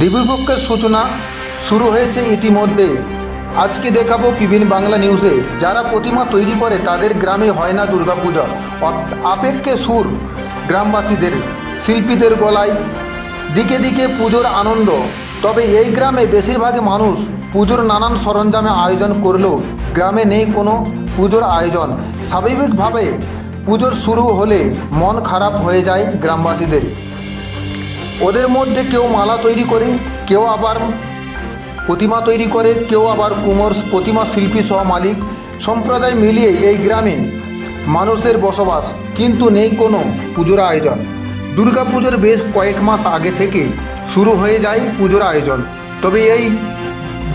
দেবীপক্ষের সূচনা শুরু হয়েছে ইতিমধ্যে। আজকে দেখাবো বিভিন্ন বাংলা নিউজে যারা প্রতিমা তৈরি করে, তাদের গ্রামে হয় না দুর্গাপূজা। আপেক্ষে সুর গ্রামবাসীদের, শিল্পীদের গলায়। দিকে দিকে পুজোর আনন্দ। তবে এই গ্রামে বেশিরভাগ মানুষ পুজোর নানান সরঞ্জামে আয়োজন করলেও গ্রামে নেই কোনো পুজোর আয়োজন। স্বাভাবিকভাবে পুজোর শুরু হলে মন খারাপ হয়ে যায় গ্রামবাসীদের। ওদের মধ্যে কেউ মালা তৈরি করে, কেউ আবার প্রতিমা তৈরি করে, কেউ আবার কুমোর প্রতিমা শিল্পী সহ মালিক। সম্প্রদায় মিলিয়ে এই গ্রামে মানুষদের বসবাস, কিন্তু নেই কোনো পুজোর আয়োজন। দুর্গাপুজোর বেশ কয়েক মাস আগে থেকে শুরু হয়ে যায় পুজোর আয়োজন। তবে এই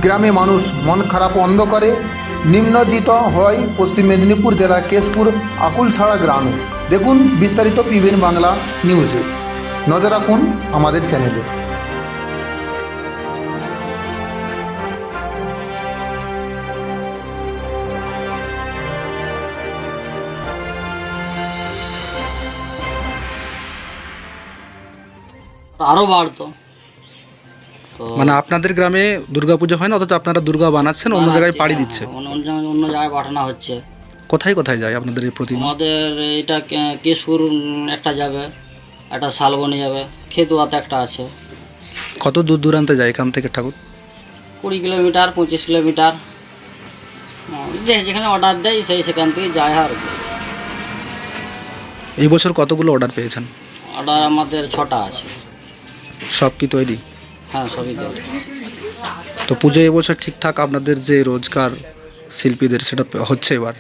গ্রামে মানুষ মন খারাপ অন্ধ করে নিম্নজিত হয় পশ্চিম মেদিনীপুর জেলার কেশপুর আকুলছাড়া গ্রামে। দেখুন বিস্তারিত পিবিএন বাংলা নিউজে। নজর রাখুন আমাদের চ্যানেলে। আরও বাড়তো। মানে আপনাদের গ্রামে দুর্গাপুজো হয় না? অথচ আপনারা দুর্গা বানাচ্ছেন অন্য জায়গায় পাড়ি দিচ্ছে। হ্যাঁ, অন্য- অন্য জায়গায়- অন্য জায়গায় পাঠানো হচ্ছে। কোথায় কোথায় যায় আপনাদের এই প্রতিমা আমাদের এটা কেশপুর একটা যাবে। একটা শালবনি যাবে খেতুয়াতে একটা আছে। কত দূর দূরান্তে যায় এখান থেকে ঠাকুর? কুড়ি কিলোমিটার পঁচিশ কিলোমিটার। যে যেখানে অর্ডার দেয় সেই সেখান থেকে যায় আর কি। এই বছর কতগুলো অর্ডার পেয়েছেন? অর্ডার আমাদের ছটা আছে। সব কি তৈরি? হ্যাঁ সবই তৈরি। তো পুজো এবছর ঠিকঠাক আপনাদের যে রোজগার শিল্পীদের সেটা হচ্ছে এবার?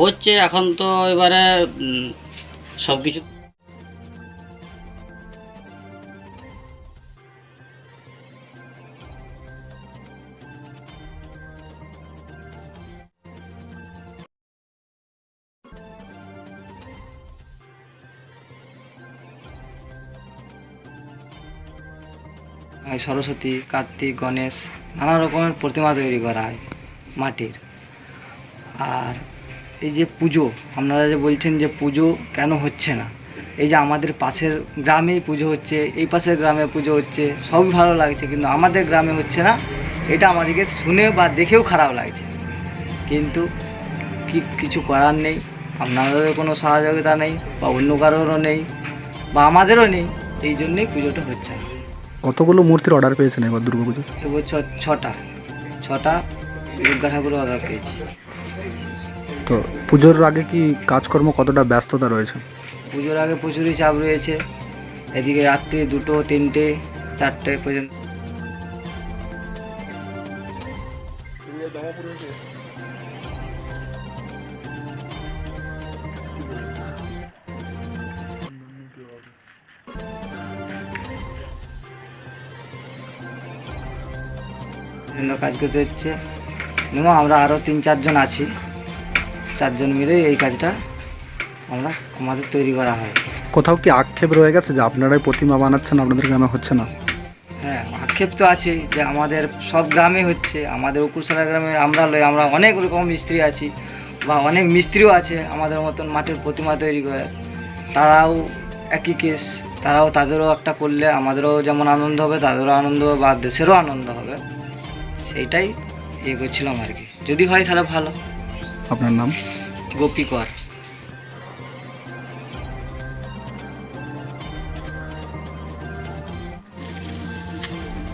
হচ্ছে এখন তো এবারে সব কিছু সরস্বতী, কার্তিক, গণেশ, নানা রকমের প্রতিমা তৈরি করা হয় মাটির। আর এই যে পুজো, আপনারা যে বলছেন যে পুজো কেন হচ্ছে না? এই যে আমাদের পাশের গ্রামেই পুজো হচ্ছে, এই পাশের গ্রামে পুজো হচ্ছে, সবই ভালো লাগছে, কিন্তু আমাদের গ্রামে হচ্ছে না, এটা আমাদেরকে শুনে বা দেখেও খারাপ লাগছে। কিন্তু কি কিছু করার নেই আপনাদেরও কোনো সহযোগিতা নেই, বা অন্য কারোরও নেই, বা আমাদেরও নেই, এই জন্যেই পুজোটা হচ্ছে না। কতগুলো মূর্তির অর্ডার পেয়েছেন এবার দুর্গাপুজো এবছর ছটা। ছটা দুর্গা ঠাকুর অর্ডার পেয়েছি। তো পুজোর আগে কি কাজকর্ম কতটা ব্যস্ততা রয়েছে? পুজোর আগে প্রচুরই চাপ রয়েছে। এদিকে রাত্রি দুটো তিনটে চারটে পর্যন্ত। পর্যন্ত কাজ করতে হচ্ছে। এবং আমরা আরও তিন চারজন আছি। চারজন মিলে এই কাজটা আমরা আমাদের তৈরি করা হয়। কোথাও কি আক্ষেপ রয়ে গেছে যে আপনারাই প্রতিমা বানাচ্ছেন আপনাদের গ্রামে হচ্ছে না? হ্যাঁ আক্ষেপ তো আছে যে আমাদের সব গ্রামে হচ্ছে। আমাদের উকুরসালা গ্রামে আমরা লই আমরা অনেক রকম মিস্ত্রি আছি বা অনেক মিস্ত্রিও আছে আমাদের মতন মাটির প্রতিমা তৈরি করে। তারাও একই কেস তারাও তাদেরও একটা করলে আমাদেরও যেমন আনন্দ হবে তাদেরও আনন্দ হবে বা দেশেরও আনন্দ হবে। সেইটাই ইয়ে করছিলাম আর কি যদি হয় তাহলে ভালো। আপনার নাম? গোপী কর।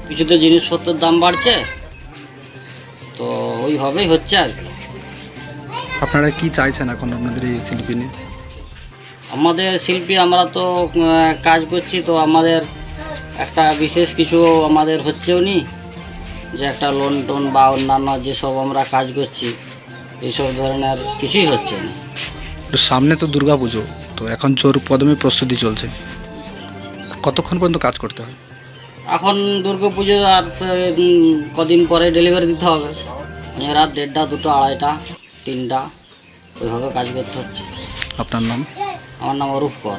কিছুতে জিনিসপত্রের দাম বাড়ছে তো ওইভাবেই হচ্ছে আর কি। আপনারা কি চাইছেন এখন আপনাদের এই শিল্পী নিয়ে? আমাদের শিল্পী আমরা তো আহ, কাজ করছি তো আমাদের একটা বিশেষ কিছু আমাদের হচ্ছেও নি। যে একটা লোন টোন বা অন্যান্য যেসব আমরা কাজ করছি এইসব ধরনের কিছুই হচ্ছে না। সামনে তো দুর্গা পুজো তো এখন জোর কদমে প্রস্তুতি চলছে। কতক্ষণ পর্যন্ত কাজ করতে হয়? এখন দুর্গা পুজো আর কদিন পরে ডেলিভারি দিতে হবে। মানে রাত দেড়টা দুটো আড়াইটা তিনটা ওইভাবে কাজ করতে হচ্ছে। আপনার নাম? আমার নাম অরূপ কর।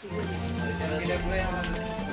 是，我今天不累啊。